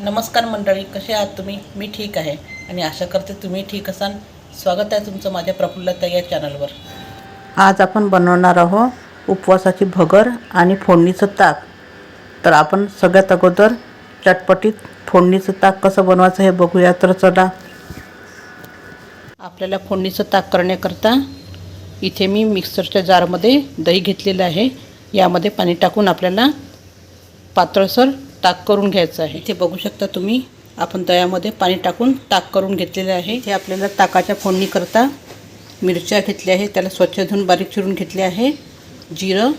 नमस्कार मंडळी कसे आहात तुम्ही? मी ठीक आहे आणि आशा करते तुम्ही ठीक असाल. स्वागत आहे तुमचं माझ्या प्रफुल्लता या चॅनलवर. आज आपण बनवणार आहोत उपवासाची भगर आणि फोडणीचं ताक. तर आपण सगळ्यात अगोदर चटपटीत फोडणीचं ताक कसं बनवायचं हे बघूया. तर चला. आपल्याला फोडणीचं ताक करण्याकरता इथे मी मिक्सरच्या जारमध्ये दही घेतलेलं आहे. यामध्ये पाणी टाकून आपल्याला पातळसर ताक करून घ्यायचं आहे. इथे बघू शकता तुम्ही आपण दह्यामध्ये पाणी टाकून ताक करून घेतलेले आहे. इथे आपल्याला ताकाच्या फोडणीकरता मिरच्या घेतल्या आहे त्याला स्वच्छ धुवून बारीक चिरून घेतले आहे. जिरं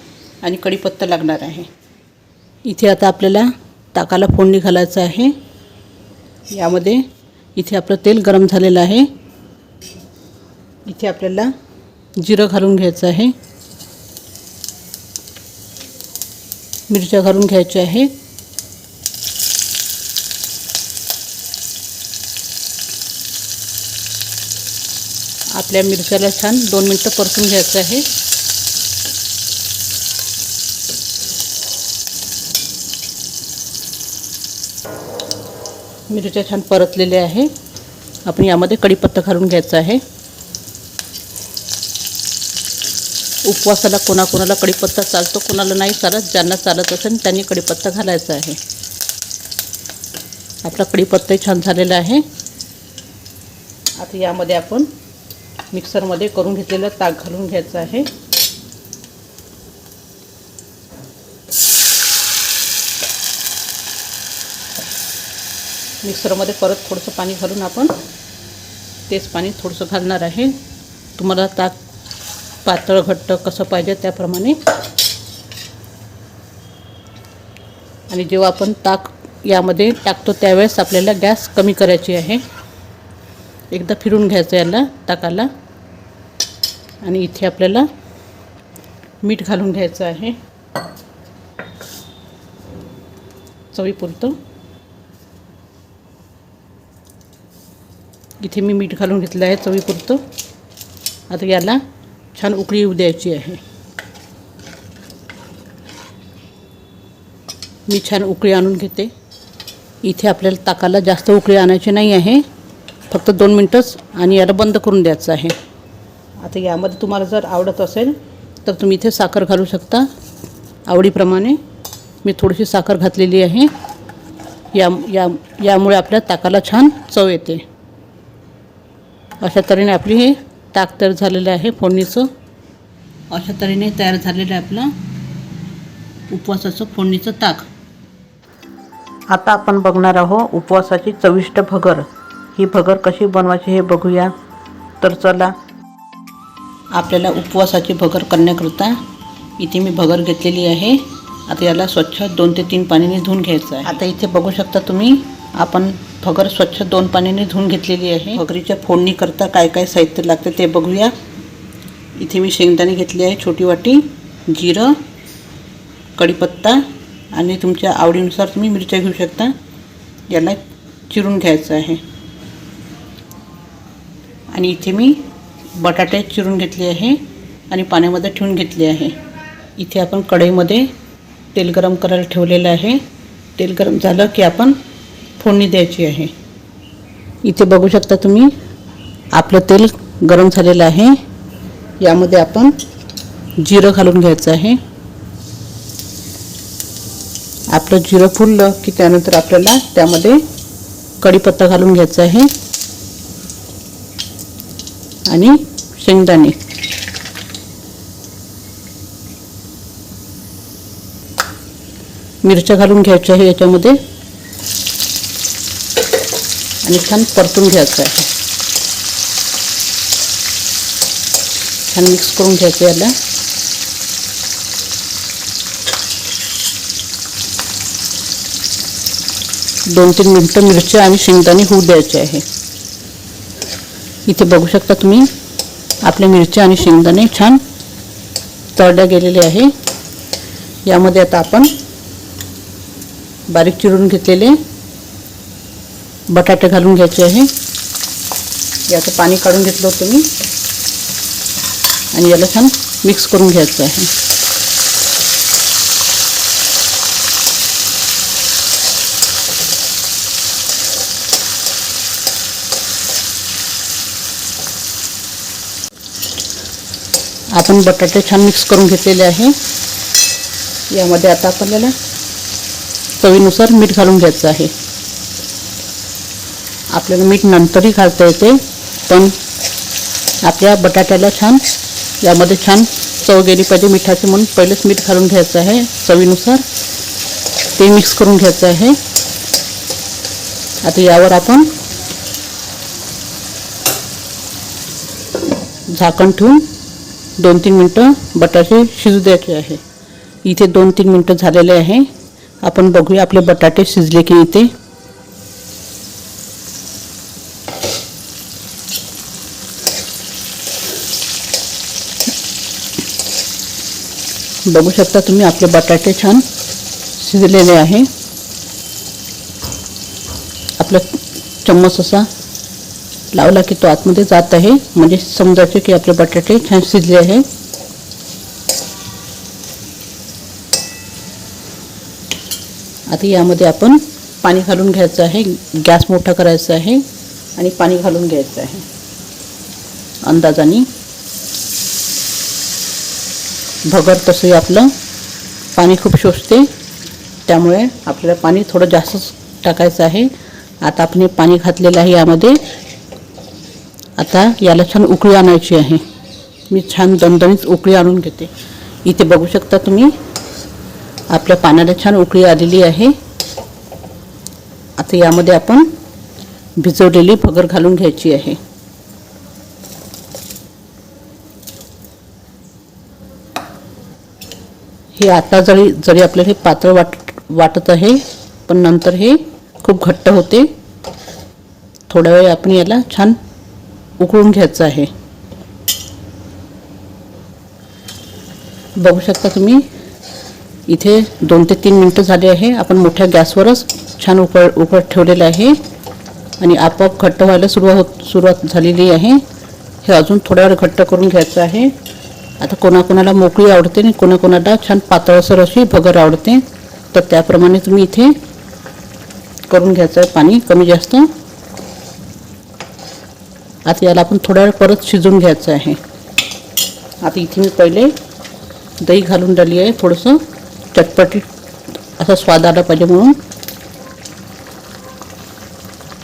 आणि कढीपत्ता लागणार आहे. इथे आता आपल्याला ताकाला फोडणी घालायचं आहे. यामध्ये इथे आपलं तेल गरम झालेलं आहे. इथे आपल्याला जिरं घालून घ्यायचं आहे. मिरच्या घालून घ्यायच्या आहे. आपल्या मिरच्याला छान दोन मिनटं परतून घ्यायचं आहे. मिरच्या छान परतलेल्या आहे. आपण यामध्ये कढीपत्ता घालून घ्यायचा आहे. उपवासाला कोणाकोणाला कढीपत्ता चालतो कोणाला नाही चालत ज्यांना चालत असेल त्यांनी कढीपत्ता घालायचा आहे. आपला कढीपत्ताही छान झालेला आहे. आता यामध्ये आपण मिक्सरमध्ये करून घेतलेलं ताक घालून घ्यायचं आहे. मिक्सरमध्ये परत थोडंसं पाणी घालून आपण तेच पाणी थोडंसं घालणार आहे. तुम्हाला ताक पातळ घट्ट कसं पाहिजे त्याप्रमाणे. आणि जेव्हा आपण ताक यामध्ये टाकतो त्यावेळेस आपल्याला गॅस कमी करायची आहे. एकदा फिरून घ्यायचं याला ताकाला. आणि इथे आपल्याला मीठ घालून घ्यायचं आहे. चवीपुरतं. इथे मी मीठ घालून घेतलं आहे चवीपुरतं. आता याला छान उकळी येऊ द्यायची आहे. मी छान उकळी आणून घेते. इथे आपल्याला ताकाला जास्त उकळी आणायची नाही आहे. फक्त दोन मिनटंच आणि याला बंद करून द्यायचं आहे. आता यामध्ये तुम्हाला जर आवडत असेल तर तुम्ही इथे साखर घालू शकता. आवडीप्रमाणे मी थोडीशी साखर घातलेली आहे. या या यामुळे आपल्या ताकाला छान चव येते. अशा तऱ्हेने आपली हे ताक तयार झालेलं आहे फोडणीचं. अशा तऱ्हेने तयार झालेलं आहे आपलं उपवासाचं फोडणीचं ताक. आता आपण बघणार आहोत उपवासाची चविष्ट भगर. ही भगर कशी बनवायची हे बघूया. तर चला आपल्याला उपवासाची भगर करण्याकरता इथे मी भगर घेतलेली आहे. आता याला स्वच्छ दोन ते तीन पाण्याने धुवून घ्यायचं आहे. आता इथे बघू शकता तुम्ही आपण भगर स्वच्छ दोन पाण्याने धुवून घेतलेली आहे. भगरीच्या फोडणीकरता काय काय साहित्य लागते ते बघूया. इथे मी शेंगदाणे घेतले आहे छोटी वाटी जिरं कढीपत्ता आणि तुमच्या आवडीनुसार तुम्ही मिरच्या घेऊ शकता. याला चिरून घ्यायचं आहे. आणि इथे मी बटाटे चिरून घेतले आहे आणि पाण्यामध्ये ठेवून घेतले आहे. इथे आपण कढईमध्ये तेल गरम करायला ठेवलेलं आहे. तेल गरम झालं की आपण फोडणी द्यायची आहे. इथे बघू शकता तुम्ही आपलं तेल गरम झालेलं आहे. यामध्ये आपण जिरं घालून घ्यायचं आहे. आपलं जिरं फुललं की त्यानंतर आपल्याला त्यामध्ये कढीपत्ता घालून घ्यायचा आहे. आणि शेंगदाणे. मिरच्या घालून घ्यायच्या आहे याच्यामध्ये. आणि छान परतून घ्यायचं आहे. छान मिक्स करून घ्यायचं याला. दोन तीन मिनटं मिरच्या आणि शेंगदाणे होऊ द्यायचे आहे. इथे बघू शकता तुम्ही. आपल्या मिरच्या आणि शेंगदाणे छान तळल्या गेलेले आहे. यामध्ये आता आपण बारीक चिरून घेतलेले बटाटे घालून घ्यायचे आहे. याचं पाणी काढून घेतलं होतं मी. आणि याला छान मिक्स करून घ्यायचं आहे. आपण बटाटे छान मिक्स करून घेतलेले आहे. यामध्ये आता आपल्याला चवीनुसार मीठ घालून घ्यायचं आहे. आपल्याला मीठ नंतरही घालता येते पण आपल्या बटाट्याला छान यामध्ये छान चव गेली पाहिजे मिठाची म्हणून पहिलेच मीठ घालून घ्यायचं आहे. चवीनुसार ते मिक्स करून घ्यायचं आहे. आता यावर आपण झाकण ठेवून दोन तीन मिनटं बटाटे शिजू द्यायचे आहे. इथे दोन तीन मिनटं झालेले आहे. आपण बघूया आपले बटाटे शिजले की इथे. बघू शकता तुम्ही आपले बटाटे छान शिजलेले आहे. आपला चम्मच असा लावला की तो आतमध्ये जात आहे. म्हणजे समजायचे की आपले बटाटे छान शिजले आहे. आता यामध्ये आपण पाणी घालून घ्यायचं आहे. गॅस मोठा करायचा आहे आणि पाणी घालून घ्यायचं आहे. अंदाजाने भगर तसंही आपलं पाणी खूप शोषते. त्यामुळे आपल्याला पाणी थोडं जास्तच टाकायचं आहे. आता आपण पाणी घातलेलं आहे यामध्ये. आता याला छान उकळी आणायची आहे. मी छान दणदणीत उकळी आणून घेते. इथे बघू शकता तुम्ही आपल्या पाण्याला छान उकळी आलेली आहे. आता यामध्ये आपण भिजवलेली भगर घालून घ्यायची आहे. हे आता जरी जरी आपल्याला हे पातळ वाट वाटत आहे पण नंतर हे खूप घट्ट होते. थोड्या वेळ आपण याला छान उकळून घ्यायचं आहे. बघू शकता तुम्ही इथे दोन ते तीन मिनटं झाले आहे. आपण मोठ्या गॅसवरच छान उकळ उकळत ठेवलेलं आहे. आणि आपोआप घट्ट व्हायला सुरुवात होत सुरुवात झालेली आहे. हे अजून थोड्या वेळ घट्ट करून घ्यायचं आहे. आता कोणाकोणाला मोकळी आवडते आणि कोणाकोणाला छान पातळसर अशी भगर आवडते तर त्याप्रमाणे तुम्ही इथे करून घ्यायचं आहे. पाणी कमी जास्त आता याला आपण थोड्या वेळ परत शिजवून घ्यायचं आहे. आता इथे मी पहिले दही घालून राहिली आहे थोडंसं चटपटीत असा स्वाद आला पाहिजे म्हणून.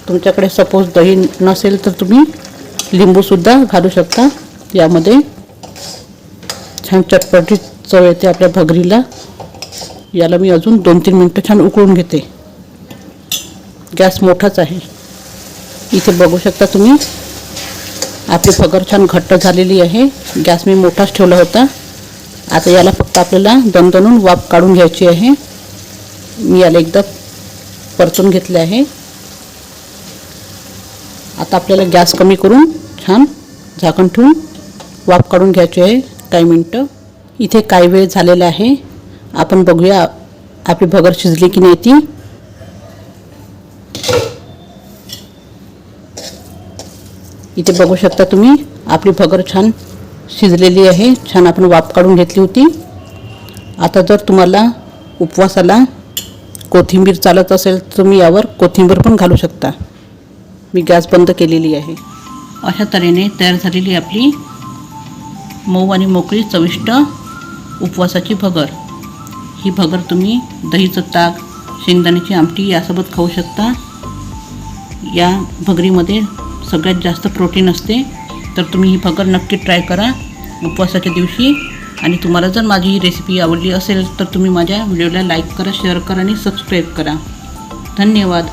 तुमच्याकडे सपोज दही नसेल तर तुम्ही लिंबूसुद्धा घालू शकता. यामध्ये छान चटपटीत चव येते आपल्या भगरीला. याला मी अजून दोन तीन मिनटं छान उकळून घेते. गॅस मोठाच आहे. इथे बघू शकता तुम्ही. आपली भगर छान घट्ट झालेली आहे. गॅस मी मोठाच ठेवला होता. आता याला फक्त आपल्याला दणदणून वाफ काढून घ्यायची आहे. मी याला एकदा परतून घेतले आहे. आता आपल्याला गॅस कमी करून छान झाकण ठेवून वाफ काढून घ्यायची आहे. काही मिनटं. इथे काही वेळ झालेला आहे. आपण बघूया आपली भगर शिजली की नाही ती. इथे बघू शकता तुम्ही आपली भगर छान शिजलेली आहे छान आपण वाफ काढून घेतली होती. आता जर तुम्हाला उपवासाला कोथिंबीर चालत असेल तर तुम्ही यावर कोथिंबीर पण घालू शकता. मी गॅस बंद केलेली आहे. अशा तऱ्हेने तयार झालेली आपली मऊ आणि मोकळी चविष्ट उपवासाची भगर. ही भगर तुम्ही दहीचं ताक शेंगदाण्याची आमटी यासोबत खाऊ शकता. या भगरीमध्ये सगळ्यात जास्त प्रोटीन असते तर तुम्ही ही भगर नक्की ट्राय करा उपवासाच्या दिवशी. आणि तुम्हाला जर माझी ही रेसिपी आवडली असेल तर तुम्ही माझ्या व्हिडिओला लाईक करा शेअर करा आणि सबस्क्राईब करा. धन्यवाद.